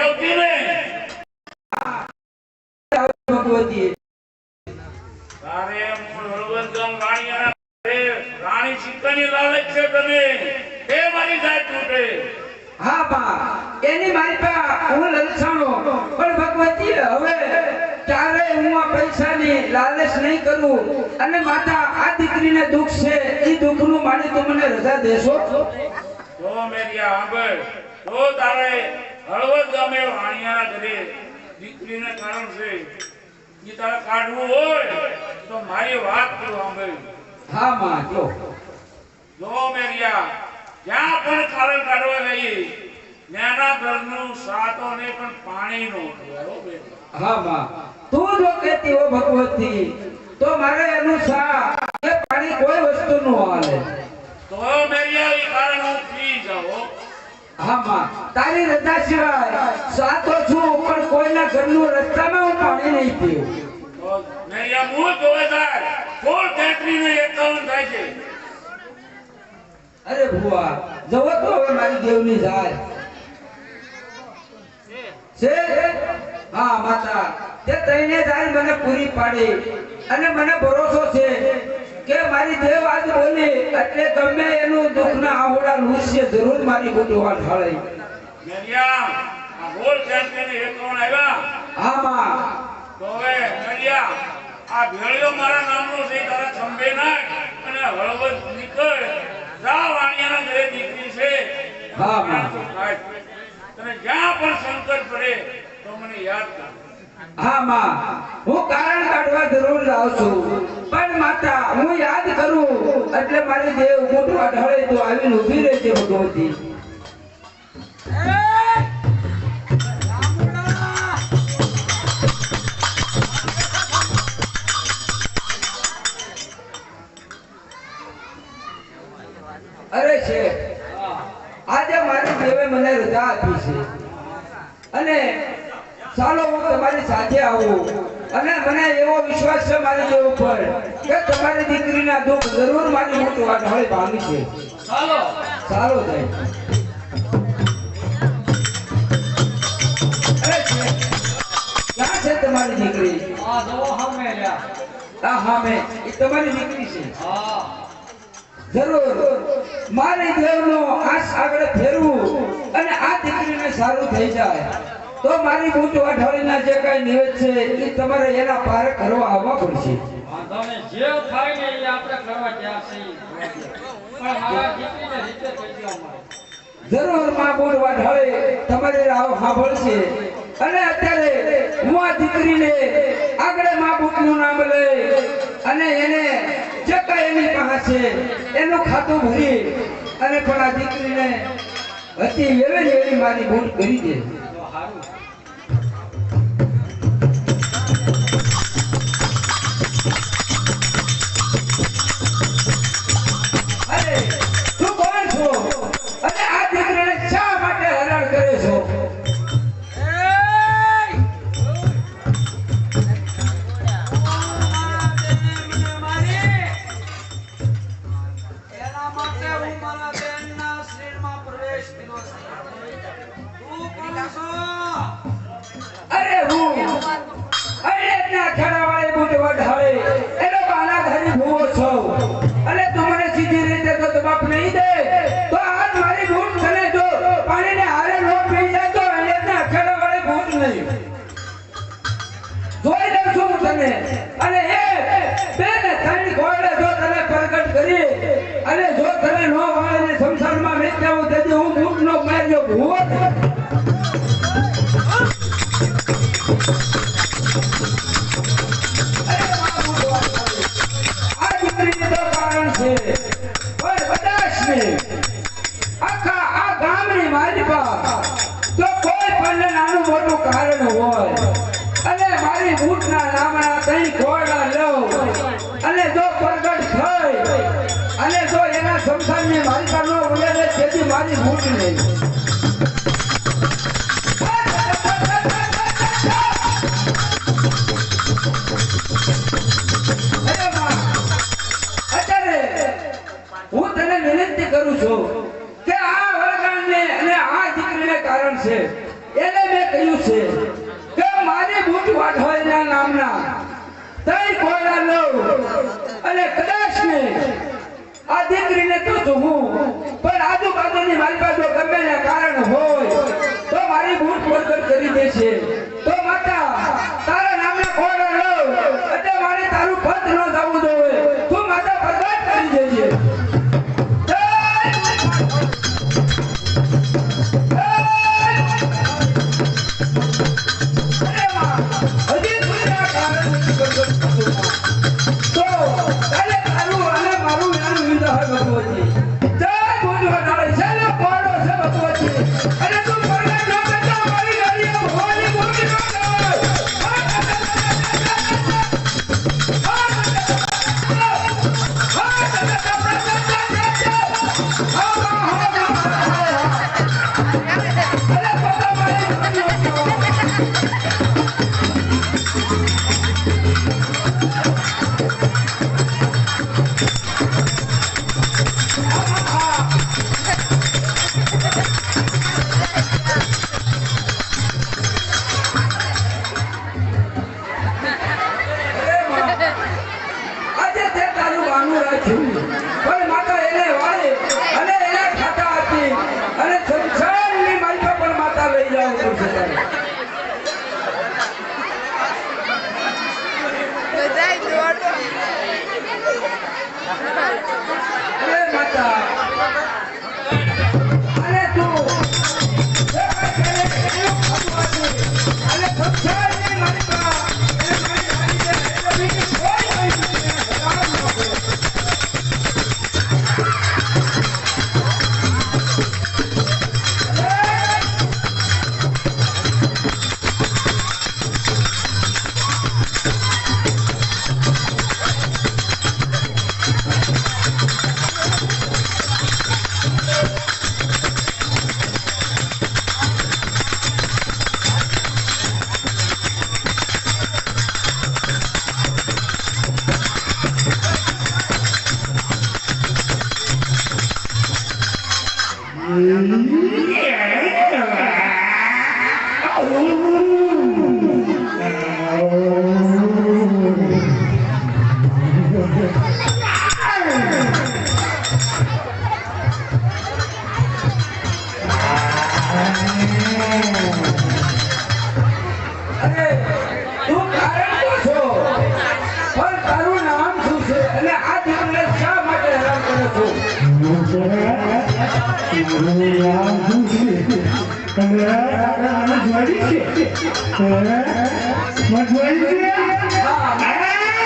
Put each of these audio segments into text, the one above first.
આવતી ને તારે મૂળ હળવદ ગામ રાણીયાના ઘરે રાણી સીતાની લાલચ છે તને એ મારી સાથ તૂટે. હા બા એની મારી પાસે હું લલચાણો પણ ભગવતી હવે ક્યારે હું આ પૈસાની લાલચ નહીં કરું. અને માતા આ દીકરીને દુઃખ છે એ દુઃખનું માની તો મને રજા દેશો. તો મેરિયા આંબળ તો તારે હળવદ ગામે વાણિયાના ઘરે દીકરીને કારણ છે એ તારે કાઢવું હોય તો મારી વાત કરો આંબળ હા માં જો. જો મેરિયા જ્યાં પણ કારણ કાઢવા જઈએ નાના ઘરનું સાતો ને પણ પાણી નો હા માં. તું જો કહેતી હો ભગવતી તો મારે એનું સા એ પાણી કોઈ વસ્તુ નું હાલે. તો મેરિયા કારણ હું પી હા. માં. તારી રજા સિવાય સાતો છું પણ કોઈના ઘરનું રસ્તામાં હું પાણી નહીં પીવું મેરિયા મૂળ જોવે થાય ફૂલ ફેક્ટરીને એકાઉન્ટ થાય છે? અરે ભુવા જવો તો હવે મારી દેવની જાય છે? હા માતા. તે તઈને જાય મને પૂરી પાડી. અને મને ભરોસો છે કે મારી દેવ આજ બોલી એટલે ગમે એનું દુઃખના આવડા લૂછશે જરૂર મારી મોટી વાત હળે મેરિયા આ ફૂલ ફેક્ટરીને એકાઉન્ટ આવ્યા? હા માં. તો હવે મેરિયા આ ભેળિયો મારા નામનો છે તારા ખંભે નાખ અને હળવદ નીકળ. જા વાણિયાના ઘરે દીકરી છે. હા, માં. તને જ્યાં પણ સંકટ પડે તો મને યાદ કર હા માં. હું કારણ કાઢવા જરૂર જાઉં છું. પણ માતા હું યાદ કરું. એટલે મારી દેવ મોટું ઢળે તો આવીને ઊભી રહેશે ભગવતી. અરે છે. આજે મારી દેવે મને રજા આપી છે. અને ચાલો હું તમારી સાથે આવું. અને મને એવો વિશ્વાસ છે મારી દેવ ઉપર કે તમારી દીકરીના દુઃખ જરૂર મારી મોટું વાત હવે છે. ચાલો. સારો થાય ક્યાં છે તમારી દીકરી? હમે હા મેં તમારી દીકરી છે. હા. જરૂર. મારી દેવનો આસ આગળ ફેરવું અને આ દીકરીને સારું થઈ જાય. તો મારી બૂટ વાઢાળીના જે કઈ નિવેદ છે એ તમારે એના પાર કરવા આવવા પડશે. વાંધો જે થાય ને એ આપણે કરવા ત્યાં છીએ. પણ મારા દીકરીને રીતે થઈ ગયો જરૂરમાં બોલ વાઢાળે તમારે રાહ સાંભળશે. અને અત્યારે હું આ દીકરીને આગળમાં બૂટનું નામ લઈ અને એને જે કાંઈ એની પાસે એનું ખાતું ભરી અને પણ આ દીકરીને હતી વેવેલી એવી મારી ભૂલ કરી દે. રીતે તો જવાબ તો કોઈ પણ નાનું મોટું કારણ હોય. અને મારી ઊંટના નામના ત્રણ ખોરડા લઉં અને જો પ્રગટ થઈ, અને જો એના સંસારની માલિકા નો ઉડે તેથી મારી ઊંટ નહીં. હું તને વિનંતી કરું છું છે. એને મેં કહ્યું છે કે મારી બુટ વાઢવાના નામના તઈ કોયડા લઉં. અને કદાચ ને આ દીકરીને તો જોઉં. પણ આજુબાજુની મારી પાસે ગમે ને કારણ હોય, તો મારી બુટ પડતર કરી દેશે. તો માતા, તારા નામના કોયડા લઉં. એટલે મારે તારું પદ ન જવું જોઈએ. તું માતા પ્રગટ કરી દેજે. વિંદા હોય અરે Mas Wajib, mas Wajib, mas Wajib, mas Wajib, mas Wajib, mas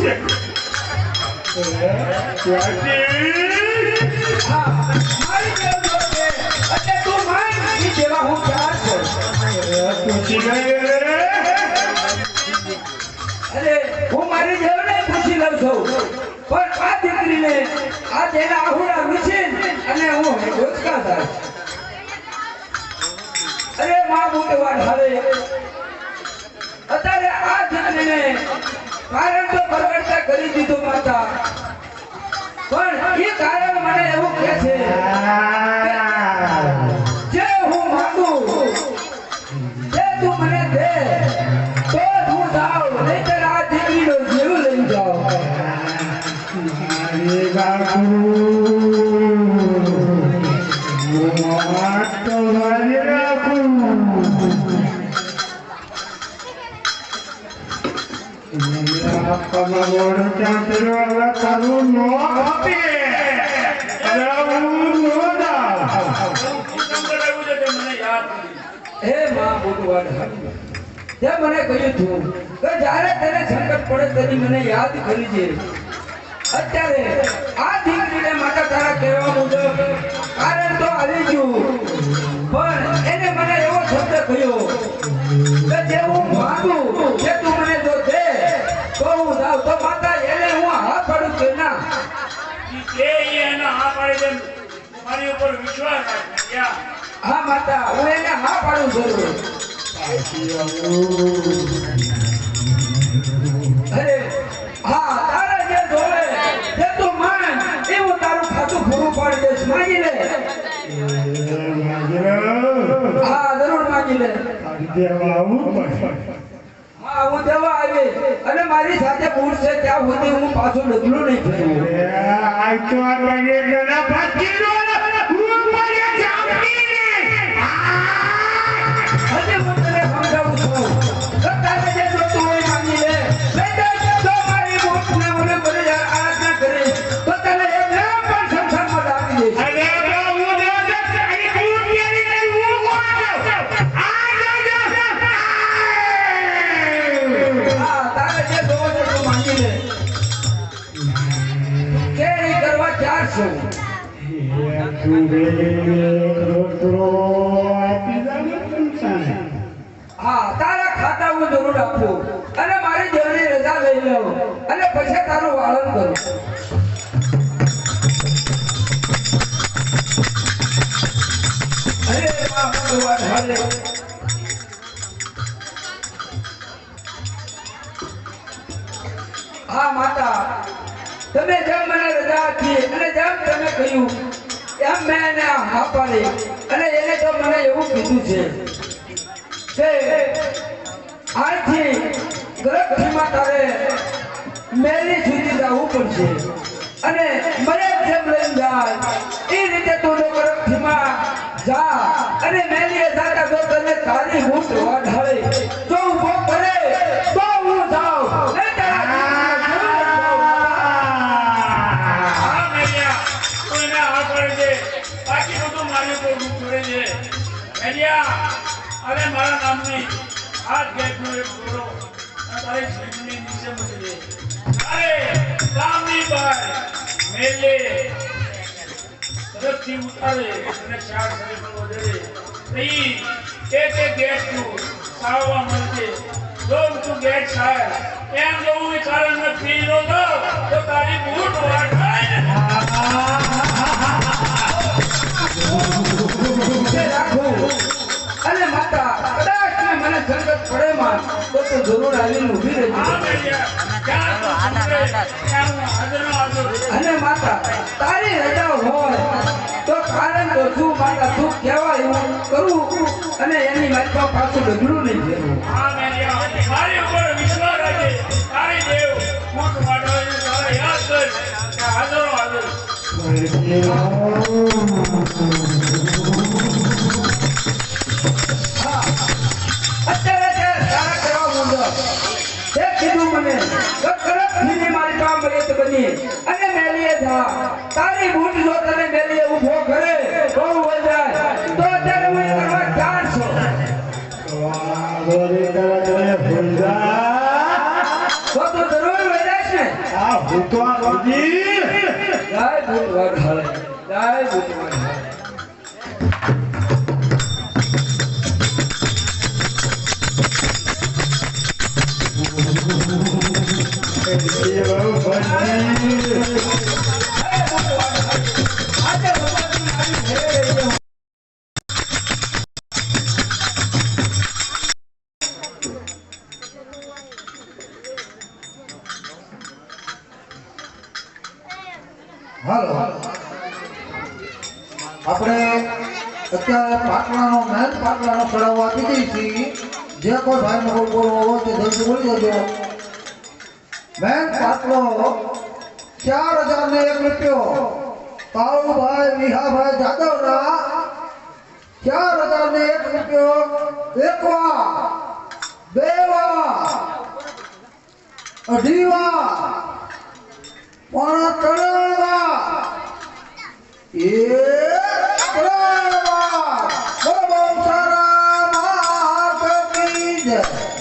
હા મારી જેવને પૂછી લઉં છું. પણ આ દીકરીને, આ તેના આહુડા વિછીન અને હું હેડોચકા થાય. અરે, માં હવે અત્યારે આ દીકરીને કારણ તો પરગટતા કરી દીધું માતા પણ એ કારણ મને એવું કહે છે માં એને મને એવો શબ્દ કહ્યો કે જે હું માંગુ જે તું મને જો દે, તો હું તો માતા એને હું હા પડું કે એના હા પાડી મારી ઉપર વિશ્વાસ હા, માતા, હું એને હા પાડું જરૂર. અરે, હા, તારા જે જોવે, તે તું માન. એવું તારું ખાતું પૂરું પાડી દઈશ. માગી લે. હા, જરૂર માગી લે. હા, હું દેવા આવી. અને મારી સાથે પૂછશે ત્યાં સુધી હું પાછું ડગલું નહીં હજી 不是不 ભગવાન, જેમ તમે કહ્યું એમ મેં એને હા અને એને તો મને એવું કીધું છે કે આજથી ગરખીમાં તારે મેરી સુધી જવું પડશે. અને મને જેમ લઈને જાય. એ રીતે તું જો ગરખીમાં જા અને મેલીએ જાતા જો તને તારી બૂટ વાઢાળે. તો ઊભો કરે તો હું જાઉં. નહીં તારા જીવનમાં જાઉં. હા મેરિયા તું મેલે તરફથી ઉતારે અને ચાર શરીર વધે નહીં એક એક ગેટનું સાવવા મળશે. જો તું થાય, એમ જવું કારણ નથી. તો તારી બૂટ વાટાય માતા દુઃખ કહેવાય એવું કરું અને એની મારી પાછું ડગલું નહીં ફેરવું મારી અત્યારે તે તે કીધું મને તો તરત મારી કામ મર્યાદ બની, અને મેલીએ જા. તારી બૂટ જો તને મેલીએ ઊભો કરે. બહુ વજાય તો તને હું કરવા ચાર છું? તો તો જરૂર વજાઈશ ને જય બૂટ વગાડે જય બૂટ વગાડે આજે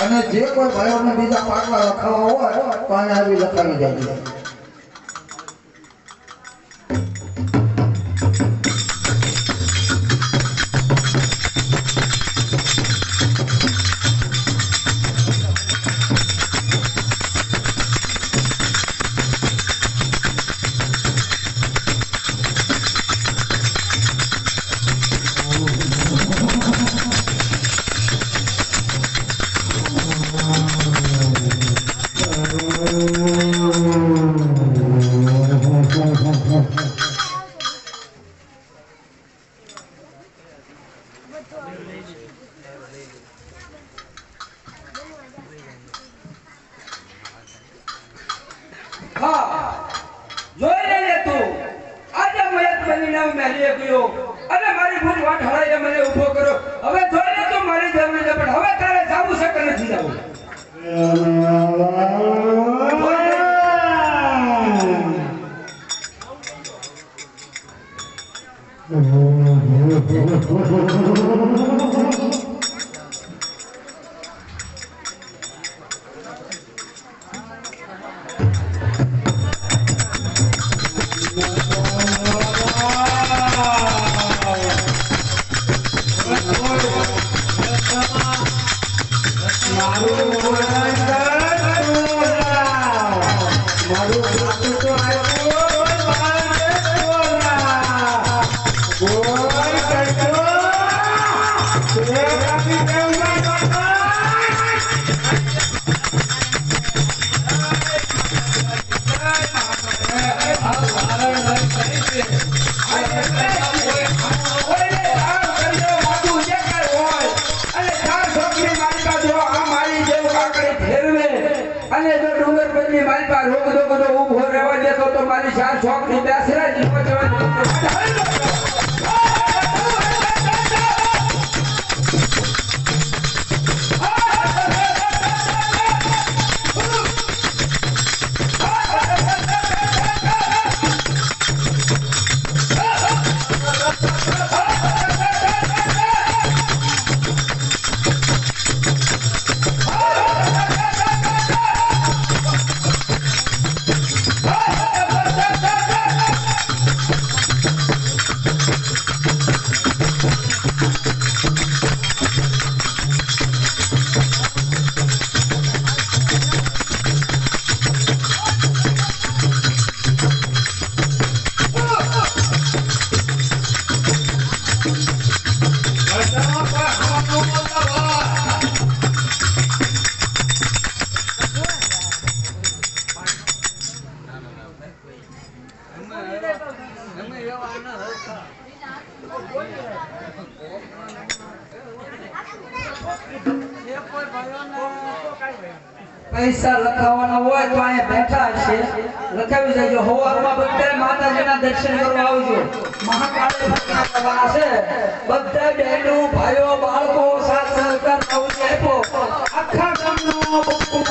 અને જે કોઈ ભાઈઓને બીજા પાટલા લખાવા હોય તો અહીંયા આવી લખાવી દેજો. હા જોઈ લેજે તું આજે મયત બનીને હું મહેલીએ ગયો અને મારી ભૂલ વાટ હળાઈને મને ઊભો કર્યો હવે જોઈ લે તું મારી જરૂર છે પણ હવે તારે જાવું છે કે નથી જાવું કોઈને જે અને જો મારી જો ડુંગર પરની માલિકા રોગ દોગનો ઊભો રહેવા દેતો તો મારી ચાર છોકરી બેસરા જીવો પૈસા લખાવાના હોય તો અહીંયા બેઠા છે લખાવી દેજો. હવારમાં બધા માતાજીના દર્શન કરવા આવજો. મહાકાળી છે. બધા બહેનો, ભાઈઓ, બાળકો, સાથ સહકાર આપ્યો. આખા ગામનો બપ્પુ